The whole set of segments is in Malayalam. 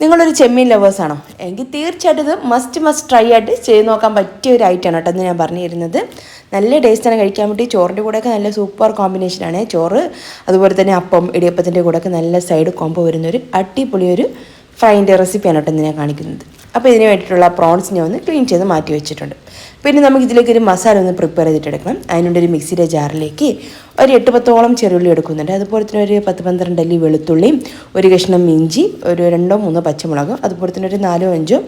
നിങ്ങളൊരു ചെമ്മീൻ ലവേഴ്സാണോ എങ്കിൽ തീർച്ചയായിട്ടും ഇത് മസ്റ്റ് മസ്റ്റ് ട്രൈ ആയിട്ട് ചെയ്ത് നോക്കാൻ പറ്റിയ ഒരു ഐറ്റമാണ് കേട്ടോ എന്ന് ഞാൻ പറഞ്ഞു തരുന്നത് നല്ല ടേസ്റ്റാണ് കഴിക്കാൻ വേണ്ടി ചോറിന്റെ കൂടെയൊക്കെ നല്ല സൂപ്പർ കോമ്പിനേഷനാണ് ചോറ് അതുപോലെ തന്നെ അപ്പം ഇടിയപ്പത്തിന്റെ കൂടെയൊക്കെ നല്ല സൈഡ് കോമ്പോ വരുന്ന ഒരു അടിപൊളി ഒരു ഫ്രൈന്റെ റെസിപ്പിയാണ് കേട്ടോ എന്ന് ഞാൻ കാണിക്കുന്നത്. അപ്പോൾ ഇതിന് വേണ്ടിയിട്ടുള്ള ഞാൻ ഒന്ന് ക്ലീൻ ചെയ്ത് മാറ്റി വെച്ചിട്ടുണ്ട്. പിന്നെ നമുക്ക് ഇതിലേക്ക് ഒരു മസാല ഒന്ന് പ്രിപ്പയർ ചെയ്തിട്ടെടുക്കണം. അതിനുണ്ട് ഒരു മിക്സിയുടെ ജാറിലേക്ക് ഒരു എട്ട് പത്തോളം ചെറുള്ളി എടുക്കുന്നുണ്ട്. അതുപോലെ തന്നെ ഒരു പത്ത് പന്ത്രണ്ട് അല്ലി വെളുത്തുള്ളിയും ഒരു കഷ്ണം ഇഞ്ചി ഒരു രണ്ടോ മൂന്നോ പച്ചമുളകും അതുപോലെ തന്നെ ഒരു നാലോ അഞ്ചോ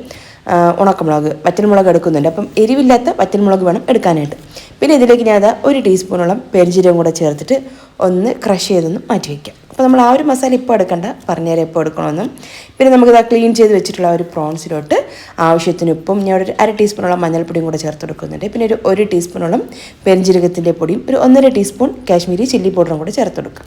ഉണക്കമുളക് വറ്റൽമുളക് എടുക്കുന്നുണ്ട്. അപ്പം എരിവില്ലാത്ത വറ്റൽമുളക് വേണം എടുക്കാനായിട്ട്. പിന്നെ ഇതിലേക്ക് ഞാൻ ഒരു ടീസ്പൂണോളം പെരിഞ്ചീരകം കൂടെ ചേർത്തിട്ട് ഒന്ന് ക്രഷ് ചെയ്തൊന്ന് മാറ്റി വയ്ക്കാം അപ്പോൾ നമ്മൾ ആ ഒരു മസാല ഇപ്പോൾ എടുക്കണ്ട പറഞ്ഞുതരാം എപ്പോൾ എടുക്കണമെന്നും. പിന്നെ നമുക്കിത് ക്ലീൻ ചെയ്ത് വെച്ചിട്ടുള്ള ഒരു പ്രോൺസിലോട്ട് ആവശ്യത്തിന് ഉപ്പും ഞാൻ ഒരു അര ടീസ്പൂണോളം മഞ്ഞൾപ്പൊടിയും കൂടെ ചേർത്ത് കൊടുക്കുന്നുണ്ട്. പിന്നെ ഒരു ഒരു ടീസ്പൂണോളം പെരിഞ്ജീരകത്തിന്റെ പൊടിയും ഒരു ഒന്നര ടീസ്പൂൺ കാശ്മീരി ചില്ലി പൗഡറും കൂടെ ചേർത്ത് കൊടുക്കുക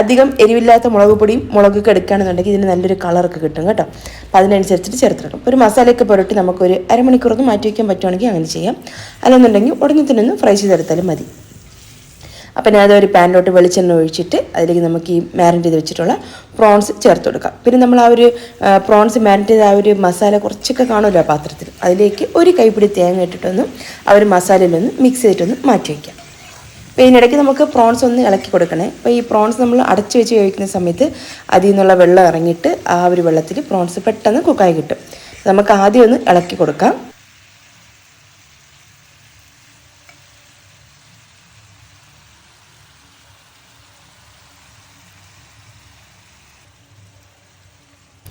അധികം എരിവില്ലാത്ത മുളക് പൊടിയും മുളകൊക്കെ എടുക്കുകയാണെന്നുണ്ടെങ്കിൽ ഇതിന് നല്ലൊരു കളറൊക്കെ കിട്ടും കേട്ടോ. അപ്പോൾ അതിനനുസരിച്ചിട്ട് ചേർത്തെടുക്കും ഒരു മസാലയൊക്കെ പുരട്ടി നമുക്കൊരു അരമണിക്കൂറൊന്ന് മാറ്റി വയ്ക്കാൻ പറ്റുവാണെങ്കിൽ അങ്ങനെ ചെയ്യാം. അല്ലെന്നുണ്ടെങ്കിൽ ഉടനെ തന്നെ ഒന്ന് ഫ്രൈ ചെയ്തെടുത്താലും മതി. അപ്പം ഞാൻ അതൊരു പാനിലോട്ട് വെളിച്ചെണ്ണ ഒഴിച്ചിട്ട് അതിലേക്ക് നമുക്ക് ഈ മാരിനേറ്റ് ചെയ്ത് വെച്ചിട്ടുള്ള പ്രോൺസ് ചേർത്ത് കൊടുക്കാം. പിന്നെ നമ്മൾ ആ ഒരു പ്രോൺസ് മാരിനേറ്റ് ചെയ്ത ആ ഒരു മസാല കുറച്ചൊക്കെ കാണുമല്ലോ ആ പാത്രത്തിൽ. അതിലേക്ക് ഒരു കൈപ്പിടി തേങ്ങ ഇട്ടിട്ടൊന്ന് ആ ഒരു മസാലയിലൊന്ന് മിക്സ് ചെയ്തിട്ടൊന്ന് മാറ്റി വയ്ക്കാം അപ്പോൾ ഇതിനിടയ്ക്ക് നമുക്ക് പ്രോൺസ് ഒന്ന് ഇളക്കി കൊടുക്കണേ. അപ്പോൾ ഈ പ്രോൺസ് നമ്മൾ അടച്ചു വെച്ച് കഴിക്കുന്ന സമയത്ത് അതിൽ നിന്നുള്ള വെള്ളം ഇറങ്ങിയിട്ട് ആ ഒരു വെള്ളത്തിൽ പ്രോൺസ് പെട്ടെന്ന് കുക്കായി കിട്ടും. നമുക്ക് ആദ്യം ഒന്ന് ഇളക്കി കൊടുക്കാം.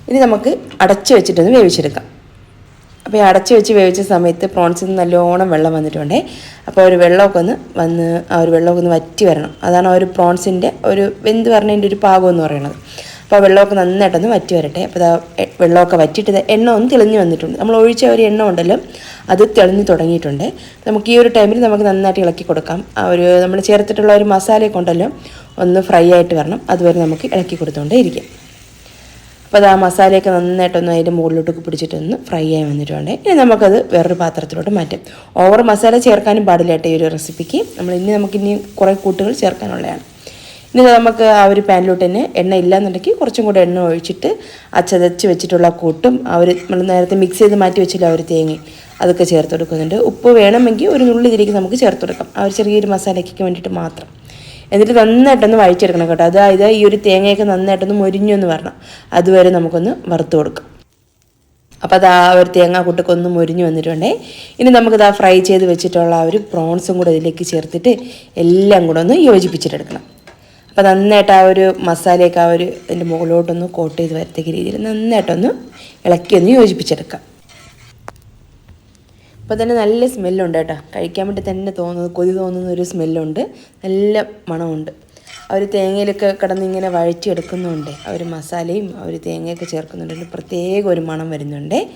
ഇനി നമുക്ക് അടച്ചു വെച്ചിട്ടൊന്ന് വേവിച്ചെടുക്കാം. അപ്പോൾ ഈ അടച്ചു വെച്ച് വേവിച്ച സമയത്ത് പ്രോൺസിൽ നിന്ന് നല്ലോണം വെള്ളം വന്നിട്ടുണ്ടേ. അപ്പോൾ ഒരു വെള്ളമൊക്കെ ഒന്ന് വന്ന് ആ ഒരു വെള്ളമൊക്കെ ഒന്ന് വറ്റി വരണം. അതാണ് ആ ഒരു പ്രോൺസിന്റെ ഒരു വെന്ത് പറഞ്ഞതിന്റെ ഒരു പാകം എന്ന് പറയുന്നത്. അപ്പോൾ വെള്ളമൊക്കെ നന്നായിട്ടൊന്ന് വറ്റി വരട്ടെ. അപ്പോൾ ആ വെള്ളമൊക്കെ വറ്റിയിട്ട് എണ്ണ ഒന്ന് തെളിഞ്ഞ് വന്നിട്ടുണ്ട്. നമ്മൾ ഒഴിച്ച ഒരു എണ്ണ ഉണ്ടല്ലോ അത് തെളിഞ്ഞ് തുടങ്ങിയിട്ടുണ്ട്. നമുക്ക് ഈ ഒരു ടൈമിൽ നമുക്ക് നന്നായിട്ട് ഇളക്കി കൊടുക്കാം. ആ ഒരു നമ്മൾ ചേർത്തിട്ടുള്ള ഒരു മസാലയൊക്കെ ഉണ്ടല്ലോ ഒന്ന് ഫ്രൈ ആയിട്ട് വരണം. അതുവരെ നമുക്ക് ഇളക്കി കൊടുത്തുകൊണ്ടേ ഇരിക്കാം. അപ്പോൾ അത് ആ മസാലയൊക്കെ നന്നായിട്ടൊന്ന് അതിന്റെ മുകളിലോട്ടൊക്കെ പിടിച്ചിട്ടൊന്ന് ഫ്രൈ ആയി വന്നിട്ടുണ്ട്. ഇനി നമുക്കത് വേറൊരു പാത്രത്തിലോട്ട് മാറ്റാം. ഓവർ മസാല ചേർക്കാനും പാടില്ല കേട്ടോ ഈ ഒരു റെസിപ്പിക്ക് നമ്മൾ ഇനി നമുക്കിനി കുറേ കൂട്ടുകൾ ചേർക്കാനുള്ളതാണ്. ഇനി നമുക്ക് ആ ഒരു പാനിലോട്ട് തന്നെ എണ്ണ ഇല്ലാന്നുണ്ടെങ്കിൽ കുറച്ചും കൂടെ എണ്ണ ഒഴിച്ചിട്ട് ആ ചതച്ച് വെച്ചിട്ടുള്ള കൂട്ടും ഒരു നമ്മൾ നേരത്തെ മിക്സ് ചെയ്ത് മാറ്റി വെച്ചില്ല ആ ഒരു തേങ്ങ അതൊക്കെ ചേർത്ത് കൊടുക്കുന്നുണ്ട്. ഉപ്പ് വേണമെങ്കിൽ ഒരു നുള്ളി തിരികെ നമുക്ക് ചേർത്ത് കൊടുക്കാം. ആ ഒരു ചെറിയൊരു മസാലയ്ക്ക് വേണ്ടിയിട്ട് മാത്രം. എന്നിട്ട് നന്നായിട്ടൊന്ന് വഴിച്ചെടുക്കണം കേട്ടോ. അതായത് ഈ ഒരു തേങ്ങയൊക്കെ നന്നായിട്ടൊന്ന് മൊരിഞ്ഞൊന്ന് വരണം അതുവരെ നമുക്കൊന്ന് വറുത്ത് കൊടുക്കാം. അപ്പോൾ അത് ആ ഒരു തേങ്ങാ കൂട്ടൊക്കെ ഒന്ന് മുരിഞ്ഞു വന്നിട്ടുണ്ടേ. ഇനി നമുക്കത് ആ ഫ്രൈ ചെയ്ത് വെച്ചിട്ടുള്ള ആ ഒരു പ്രോൺസും കൂടെ ഇതിലേക്ക് ചേർത്തിട്ട് എല്ലാം കൂടെ ഒന്ന് യോജിപ്പിച്ചിട്ടെടുക്കണം അപ്പോൾ നന്നായിട്ട് ആ ഒരു മസാലയൊക്കെ ആ ഒരു ഇതിന്റെ മുകളിലോട്ടൊന്ന് കോട്ട് ചെയ്ത് വരത്തക്ക രീതിയിൽ നന്നായിട്ടൊന്ന് ഇളക്കി ഒന്ന് യോജിപ്പിച്ചെടുക്കാം. അപ്പോൾ തന്നെ നല്ല സ്മെല്ലുണ്ട് കേട്ടോ. കഴിക്കാൻ വേണ്ടി തന്നെ തോന്നുന്നത് കൊതി തോന്നുന്ന ഒരു സ്മെല്ലുണ്ട്. നല്ല മണമുണ്ട്. അവർ തേങ്ങയിലൊക്കെ കിടന്ന് ഇങ്ങനെ വഴറ്റിയെടുക്കുന്നുണ്ട്. അവർ മസാലയും അവർ തേങ്ങയൊക്കെ ചേർക്കുന്നുണ്ട്. പ്രത്യേക ഒരു മണം വരുന്നുണ്ട്.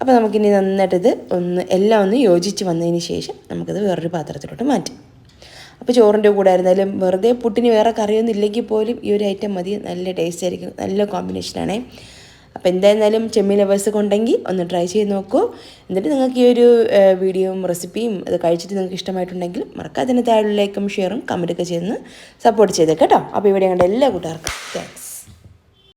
അപ്പോൾ നമുക്കിനി നന്നായിട്ടിത് ഒന്ന് എല്ലാം ഒന്ന് യോജിച്ച് വന്നതിന് ശേഷം നമുക്കത് വേറൊരു പാത്രത്തിലോട്ട് മാറ്റാം. അപ്പോൾ ചോറിന്റെ കൂടെ ആയിരുന്നാലും വെറുതെ പുട്ടിന് വേറെ കറിയൊന്നും ഇല്ലെങ്കിൽ പോലും ഈ ഒരു ഐറ്റം മതി. നല്ല ടേസ്റ്റ് ആയിരിക്കും. നല്ല കോമ്പിനേഷനാണേ. അപ്പോൾ എന്തായിരുന്നാലും ചെമ്മീൻ ലവേഴ്സ് ഉണ്ടെങ്കിൽ ഒന്ന് ട്രൈ ചെയ്ത് നോക്കൂ. എന്നിട്ട് നിങ്ങൾക്ക് ഈ ഒരു വീഡിയോയും റെസിപ്പിയും അത് കഴിച്ചിട്ട് നിങ്ങൾക്ക് ഇഷ്ടമായിട്ടുണ്ടെങ്കിൽ മറക്കാതെ താഴെ ലൈക്കും ഷെയറും കമന്റൊക്കെ ചെയ്ത് സപ്പോർട്ട് ചെയ്തേക്കാം കേട്ടോ. അപ്പോൾ ഇവിടെ കണ്ട എല്ലാ കൂട്ടുകാർക്കും താങ്ക്സ്